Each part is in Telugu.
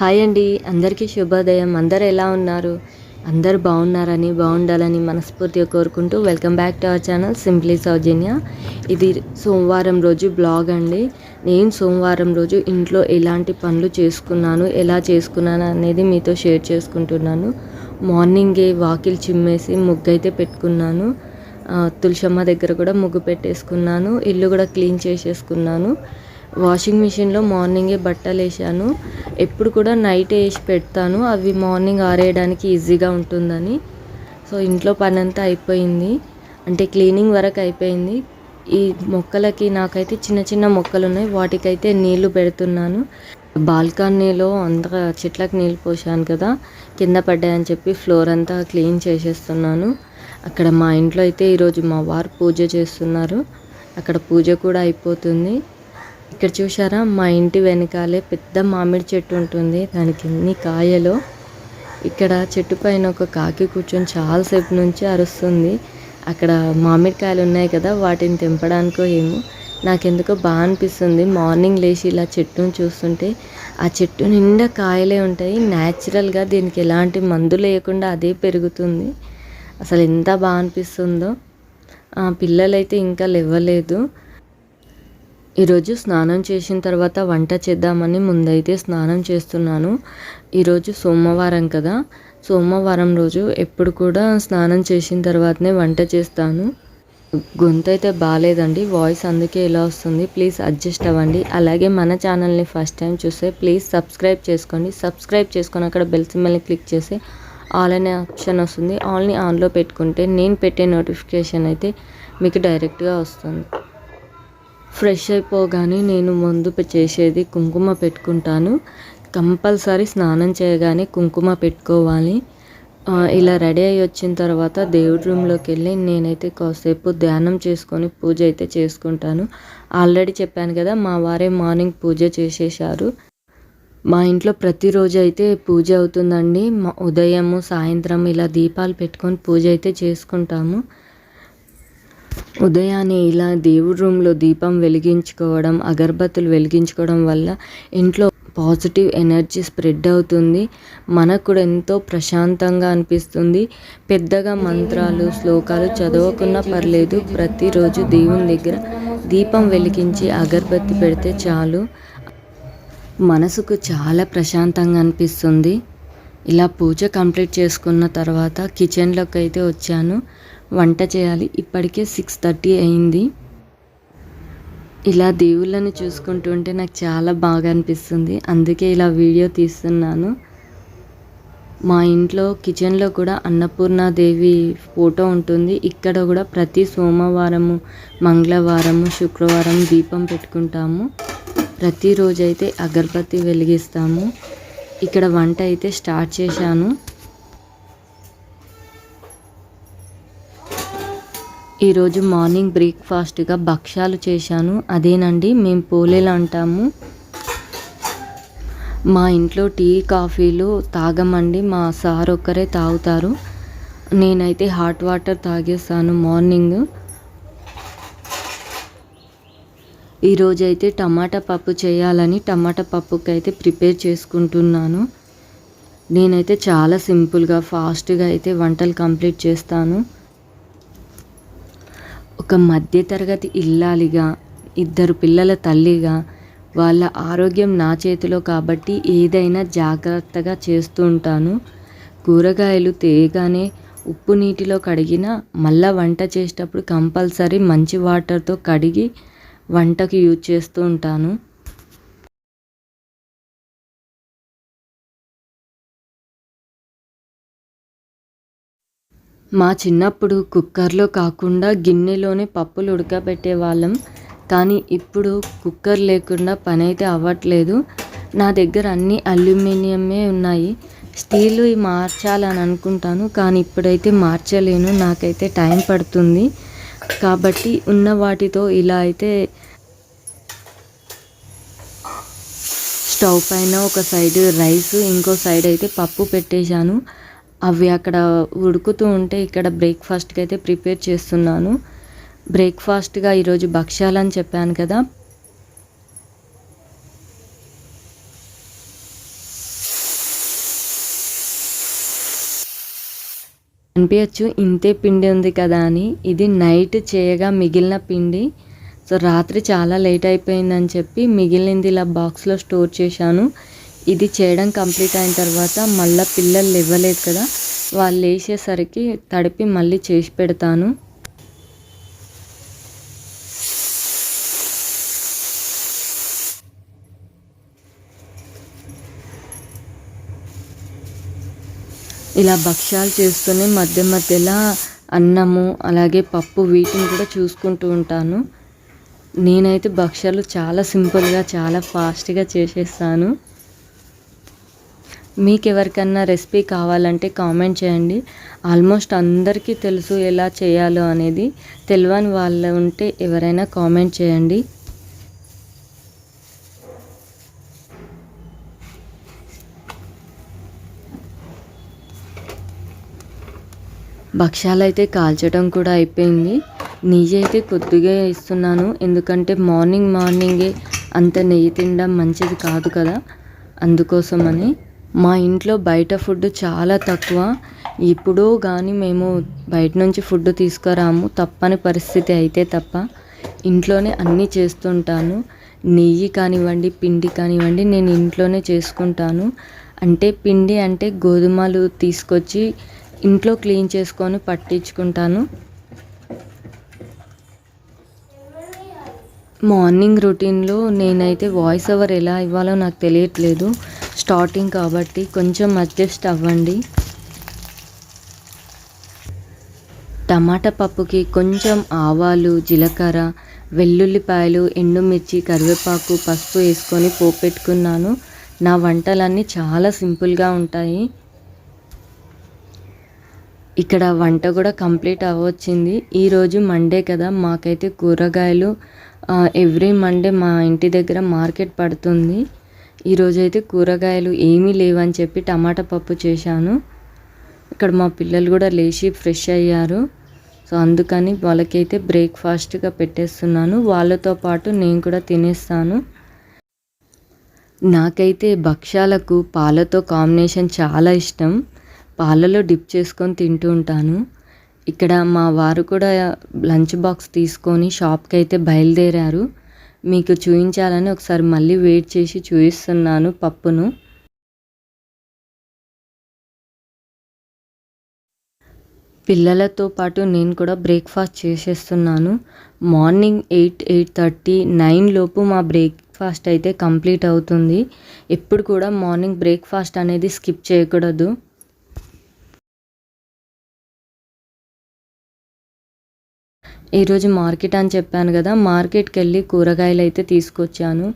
హాయ్ అండి. అందరికీ శుభోదయం. అందరు ఎలా ఉన్నారు? అందరు బాగున్నారని బాగుండాలని మనస్ఫూర్తిగా కోరుకుంటూ welcome back to our channel simply Soujanya. ఇది సోమవారం రోజు బ్లాగ్ అండి. నేను సోమవారం రోజు ఇంట్లో ఎలాంటి పనులు చేసుకున్నాను ఎలా చేసుకున్నాను అనేది మీతో షేర్ చేసుకుంటున్నాను. మార్నింగే వాకిల్ చిమ్మేసి ముగ్గు అయితే పెట్టుకున్నాను తులసమ్మ దగ్గర కూడా ముగ్గు పెట్టేసుకున్నాను. ఇల్లు కూడా క్లీన్ చేసేసుకున్నాను. వాషింగ్ మిషన్లో మార్నింగే బట్టలు వేసాను ఎప్పుడు కూడా నైట్ వేసి పెడతాను. అవి మార్నింగ్ ఆరేయడానికి ఈజీగా ఉంటుందని. సో ఇంట్లో పని అంతా అయిపోయింది. అంటే క్లీనింగ్ వరకు అయిపోయింది. ఈ మొక్కలకి నాకైతే చిన్న చిన్న మొక్కలు ఉన్నాయి వాటికైతే నీళ్ళు పెడుతున్నాను. బాల్కనీలో అంత చెట్లకు నీళ్ళు పోసాను కదా. కింద పడ్డాయని చెప్పి ఫ్లోర్ అంతా క్లీన్ చేసేస్తున్నాను. అక్కడ మా ఇంట్లో అయితే ఈరోజు మా వారు పూజ చేస్తున్నారు. అక్కడ పూజ కూడా అయిపోతుంది. ఇక్కడ చూసారా మా ఇంటి వెనకాలే పెద్ద మామిడి చెట్టు ఉంటుంది. దానికి ఎన్ని కాయలు ఇక్కడ చెట్టు పైన ఒక కాకి కూర్చొని చాలాసేపు నుంచి అరుస్తుంది. అక్కడ మామిడికాయలు ఉన్నాయి కదా వాటిని తెంపడానికో ఏమో. నాకెందుకో బాగా అనిపిస్తుంది. మార్నింగ్ లేచి ఇలా చెట్టును చూస్తుంటే ఆ చెట్టు నిండా కాయలే ఉంటాయి. న్యాచురల్గా దీనికి ఎలాంటి మందులు లేకుండా అదే పెరుగుతుంది. అసలు ఎంత బాగా అనిపిస్తుందో. పిల్లలైతే ఇంకా లేవలేదు. ఈరోజు స్నానం చేసిన తర్వాత వంట చేద్దామని ముందైతే స్నానం చేస్తున్నాను. ఈరోజు సోమవారం కదా. సోమవారం రోజు ఎప్పుడు కూడా స్నానం చేసిన తర్వాతనే వంట చేస్తాను. గొంతు అయితే బాగాలేదండి వాయిస్ అందుకే ఇలా వస్తుంది. ప్లీజ్ అడ్జస్ట్ అవ్వండి. అలాగే మన ఛానల్ని ఫస్ట్ టైం చూస్తే ప్లీజ్ సబ్స్క్రైబ్ చేసుకోండి. సబ్స్క్రైబ్ చేసుకొని అక్కడ బెల్ సింబల్ని క్లిక్ చేసి ఆల్ అనే ఆప్షన్ వస్తుంది. ఆల్ని ఆన్లో పెట్టుకుంటే నేను పెట్టే నోటిఫికేషన్ అయితే మీకు డైరెక్ట్గా వస్తుంది. ఫ్రెష్ అయిపోగానే నేను ముందు చేసేది కుంకుమ పెట్టుకుంటాను. కంపల్సరీ స్నానం చేయగానే కుంకుమ పెట్టుకోవాలి. ఇలా రెడీ అయ్యి వచ్చిన తర్వాత దేవుడి రూమ్లోకి వెళ్ళి నేనైతే కాసేపు ధ్యానం చేసుకొని పూజ అయితే చేసుకుంటాను. ఆల్రెడీ చెప్పాను కదా మా వారే మార్నింగ్ పూజ చేసేసారు మా ఇంట్లో ప్రతిరోజు అయితే పూజ అవుతుందండి. మా ఉదయము సాయంత్రం ఇలా దీపాలు పెట్టుకొని పూజ అయితే చేసుకుంటాము. ఉదయాన్నే ఇలా దేవుడి రూమ్లో దీపం వెలిగించుకోవడం అగరబత్తులు వెలిగించుకోవడం వల్ల ఇంట్లో పాజిటివ్ ఎనర్జీ స్ప్రెడ్ అవుతుంది. మనకు కూడా ఎంతో ప్రశాంతంగా అనిపిస్తుంది. పెద్దగా మంత్రాలు శ్లోకాలు చదవకున్నా పర్లేదు. ప్రతిరోజు దేవుని దగ్గర దీపం వెలిగించి అగరబత్తి పెడితే చాలు. మనసుకు చాలా ప్రశాంతంగా అనిపిస్తుంది. ఇలా పూజ కంప్లీట్ చేసుకున్న తర్వాత కిచెన్లోకి అయితే వచ్చాను. వంట చేయాలి. ఇప్పటికే సిక్స్ థర్టీ అయింది. ఇలా దేవుళ్ళని చూసుకుంటుంటే నాకు చాలా బాగా అనిపిస్తుంది. అందుకే ఇలా వీడియో తీస్తున్నాను. మా ఇంట్లో కిచెన్లో కూడా అన్నపూర్ణాదేవి ఫోటో ఉంటుంది. ఇక్కడ కూడా ప్రతి సోమవారము మంగళవారము శుక్రవారం దీపం పెట్టుకుంటాము. ప్రతిరోజు అయితే అగరబత్తి వెలిగిస్తాము. ఇక్కడ వంట అయితే స్టార్ట్ చేశాను. ఈరోజు మార్నింగ్ బ్రేక్ఫాస్ట్గా భక్ష్యాలు చేశాను. అదేనండి మేము పోలేలు అంటాము. మా ఇంట్లో టీ కాఫీలు తాగమండి మా సార్ ఒక్కరే తాగుతారు. నేనైతే హాట్ వాటర్ తాగేస్తాను మార్నింగ్. ఈరోజు అయితే టమాటా పప్పు చేయాలని టమాటా పప్పుకి అయితే ప్రిపేర్ చేసుకుంటున్నాను. నేనైతే చాలా సింపుల్గా ఫాస్ట్గా అయితే వంటలు కంప్లీట్ చేస్తాను. ఒక మధ్యతరగతి ఇల్లాలిగా ఇద్దరు పిల్లల తల్లిగా వాళ్ళ ఆరోగ్యం నా చేతిలో కాబట్టి ఏదైనా జాగ్రత్తగా చేస్తూ ఉంటాను. కూరగాయలు తేగానే ఉప్పు నీటిలో కడిగిన మళ్ళీ వంట చేసేటప్పుడు కంపల్సరీ మంచి వాటర్తో కడిగి వంటకి యూజ్ చేస్తూ ఉంటాను. మా చిన్నప్పుడు కుక్కర్లో కాకుండా గిన్నెలోనే పప్పులు ఉడకబెట్టే వాళ్ళం కానీ ఇప్పుడు కుక్కర్ లేకుండా పని అయితే అవ్వట్లేదు. నా దగ్గర అన్ని అల్యూమినియమే ఉన్నాయి. స్టీల్ మార్చాలని అనుకుంటాను కానీ ఇప్పుడైతే మార్చలేను. నాకైతే టైం పడుతుంది. కాబట్టి ఉన్న వాటితో ఇలా అయితే స్టవ్ పైన ఒక సైడ్ రైస్ ఇంకో సైడ్ అయితే పప్పు పెట్టేశాను. అవి అక్కడ ఉడుకుతూ ఉంటే ఇక్కడ బ్రేక్ఫాస్ట్కి అయితే ప్రిపేర్ చేస్తున్నాను. బ్రేక్ఫాస్ట్గా ఈరోజు భక్ష్యాలని చెప్పాను కదా. అనిపించచ్చు ఇంతే పిండి ఉంది కదా అని. ఇది నైట్ చేయగా మిగిలిన పిండి. సో రాత్రి చాలా లేట్ అయిపోయిందని చెప్పి మిగిలింది ఇలా బాక్స్లో స్టోర్ చేశాను. ఇది చేయడం కంప్లీట్ అయిన తర్వాత మళ్ళీ పిల్లలు ఇవ్వలేదు కదా వాళ్ళు వేసేసరికి తడిపి మళ్ళీ చేసి పెడతాను. ఇలా భక్ష్యాలు చేస్తూనే మధ్య మధ్యలో అన్నము అలాగే పప్పు వీటిని కూడా చూసుకుంటూ ఉంటాను. నేనైతే భక్ష్యాలు చాలా సింపుల్గా చాలా ఫాస్ట్గా చేసేస్తాను. మీకు ఎవరికన్నా రెసిపీ కావాలంటే కామెంట్ చేయండి. ఆల్మోస్ట్ అందరికీ తెలుసు ఎలా చేయాలో అనేది. తెలియని వాళ్ళు ఉంటే ఎవరైనా కామెంట్ చేయండి. భక్ష్యాలు అయితే కాల్చడం కూడా అయిపోయింది. నెయ్యి అయితే కొద్దిగా ఇస్తున్నాను ఎందుకంటే మార్నింగ్ మార్నింగే అంత నెయ్యి తినడం మంచిది కాదు కదా. అందుకోసమని. మా ఇంట్లో బయట ఫుడ్ చాలా తక్కువ. ఇప్పుడో కానీ మేము బయట నుంచి ఫుడ్ తీసుకురాము. తప్పని పరిస్థితి అయితే తప్ప ఇంట్లోనే అన్నీ చేస్తుంటాను. నెయ్యి కానివ్వండి పిండి కానివ్వండి నేను ఇంట్లోనే చేసుకుంటాను. అంటే పిండి అంటే గోధుమలు తీసుకొచ్చి ఇంట్లో క్లీన్ చేసుకొని పట్టించుకుంటాను. మార్నింగ్ రొటీన్లో నేనైతే వాయిస్ ఓవర్ ఎలా ఇవ్వాలో నాకు తెలియట్లేదు. స్టార్టింగ్ కాబట్టి కొంచెం అడ్జస్ట్ అవ్వండి. టమాటా పప్పుకి కొంచెం ఆవాలు జీలకర్ర వెల్లుల్లిపాయలు ఎండుమిర్చి కరివేపాకు పసుపు వేసుకొని పోపెట్టుకున్నాను. నా వంటలన్నీ చాలా సింపుల్గా ఉంటాయి. ఇక్కడ వంట కూడా కంప్లీట్ అవ్వచ్చింది. ఈరోజు మండే కదా మాకైతే కూరగాయలు ఎవ్రీ మండే మా ఇంటి దగ్గర మార్కెట్ పడుతుంది. ఈరోజైతే కూరగాయలు ఏమీ లేవని చెప్పి టమాటా పప్పు చేశాను. ఇక్కడ మా పిల్లలు కూడా లేచి ఫ్రెష్ అయ్యారు. సో అందుకని వాళ్ళకైతే బ్రేక్ఫాస్ట్గా పెట్టేస్తున్నాను. వాళ్ళతో పాటు నేను కూడా తినేస్తాను. నాకైతే భక్ష్యాలకు పాలతో కాంబినేషన్ చాలా ఇష్టం. పాలలో డిప్ చేసుకొని తింటూ ఉంటాను. ఇక్కడ మా వారు కూడా లంచ్ బాక్స్ తీసుకొని షాప్కి అయితే బయలుదేరారు. మీకు చూపించాలని ఒకసారి మళ్ళీ వెయిట్ చేసి చూపిస్తున్నాను పప్పును. పిల్లలతో పాటు నేను కూడా బ్రేక్ఫాస్ట్ చేసేస్తున్నాను. Morning eight eight thirty nine లోపు మా బ్రేక్ఫాస్ట్ అయితే కంప్లీట్ అవుతుంది. ఎప్పుడు కూడా మార్నింగ్ బ్రేక్ఫాస్ట్ అనేది స్కిప్ చేయకూడదు. ఈరోజు మార్కెట్ అని చెప్పాను కదా మార్కెట్కి వెళ్ళి కూరగాయలు అయితే తీసుకొచ్చాను.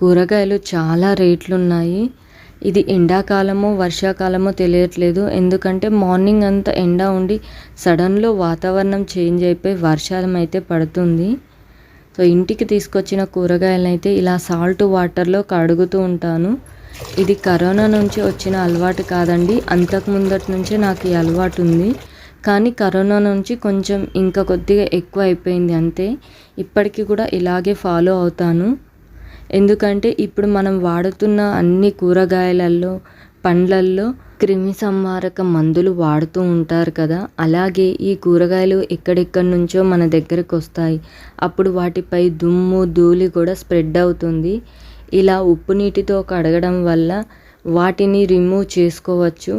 కూరగాయలు చాలా రేట్లు ఉన్నాయి ఇది ఎండాకాలమో వర్షాకాలమో తెలియట్లేదు. ఎందుకంటే మార్నింగ్ అంతా ఎండ ఉండి సడన్లో వాతావరణం చేంజ్ అయిపోయి వర్షాలం అయితే పడుతుంది. సో ఇంటికి తీసుకొచ్చిన కూరగాయలను అయితే ఇలా సాల్ట్ వాటర్లో కడుగుతూ ఉంటాను. ఇది కరోనా నుంచి వచ్చిన అలవాటు కాదండి. అంతకు ముందటి నుంచే నాకు ఈ అలవాటు ఉంది. కానీ కరోనా నుంచి కొంచెం ఇంకా కొద్దిగా ఎక్కువ అయిపోయింది అంతే. ఇప్పటికీ కూడా ఇలాగే ఫాలో అవుతాను. ఎందుకంటే ఇప్పుడు మనం వాడుతున్న అన్ని కూరగాయలల్లో పండ్లల్లో క్రిమి సంహారక మందులు వాడుతూ ఉంటారు కదా. అలాగే ఈ కూరగాయలు ఎక్కడెక్కడి నుంచో మన దగ్గరకు వస్తాయి. అప్పుడు వాటిపై దుమ్ము ధూళి కూడా స్ప్రెడ్ అవుతుంది. ఇలా ఉప్పు నీటితో కడగడం వల్ల వాటిని రిమూవ్ చేసుకోవచ్చు.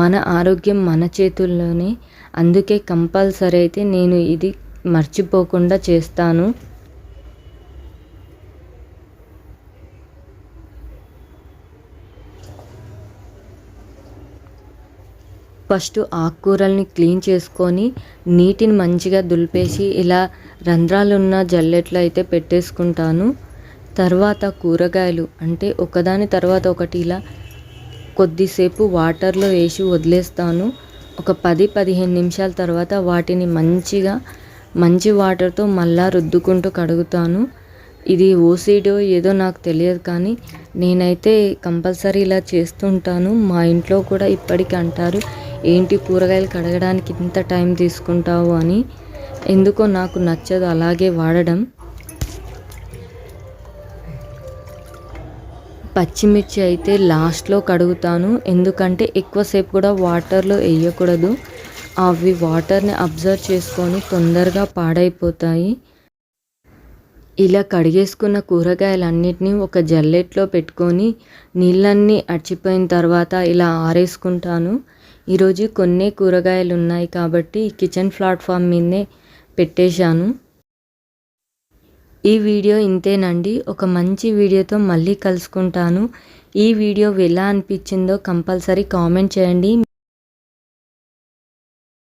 మన ఆరోగ్యం మన చేతుల్లోనే. అందుకే కంపల్సరీ అయితే నేను ఇది మర్చిపోకుండా చేస్తాను. ఫస్ట్ ఆకుకూరల్ని క్లీన్ చేసుకొని నీటిని మంచిగా దులిపేసి ఇలా రంధ్రాలున్న జల్లెట్లు అయితే పెట్టేసుకుంటాను. తర్వాత కూరగాయలు అంటే ఒకదాని తర్వాత ఒకటి ఇలా కొద్దిసేపు వాటర్లో వేసి వదిలేస్తాను. ఒక పది పదిహేను నిమిషాల తర్వాత వాటిని మంచిగా మంచి వాటర్తో మళ్ళా రుద్దుకుంటూ కడుగుతాను. ఇది ఓసీడో ఏదో నాకు తెలియదు కానీ నేనైతే కంపల్సరీ ఇలా చేస్తుంటాను. మా ఇంట్లో కూడా ఇప్పటికీ అంటారు ఏంటి కూరగాయలు కడగడానికి ఇంత టైం తీసుకుంటావు అని. ఎందుకో నాకు నచ్చదు అలాగే వాడడం. పచ్చిమిర్చి అయితే లాస్ట్లో కడుగుతాను. ఎందుకంటే ఎక్కువసేపు కూడా వాటర్లో వేయకూడదు. అవి వాటర్ని అబ్జర్వ్ చేసుకొని తొందరగా పాడైపోతాయి. ఇలా కడిగేసుకున్న కూరగాయలన్నిటినీ ఒక జల్లెట్లో పెట్టుకొని నీళ్ళన్నీ అడిచిపోయిన తర్వాత ఇలా ఆరేసుకుంటాను. ఈరోజు కొన్ని కూరగాయలు ఉన్నాయి కాబట్టి కిచెన్ ప్లాట్ఫామ్ మీదనే పెట్టేశాను. ఈ వీడియో ఇంతేనండి. ఒక మంచి వీడియోతో మళ్ళీ కలుసుకుంటాను. ఈ వీడియో ఎలా అనిపించిందో కంపల్సరీ కామెంట్ చేయండి.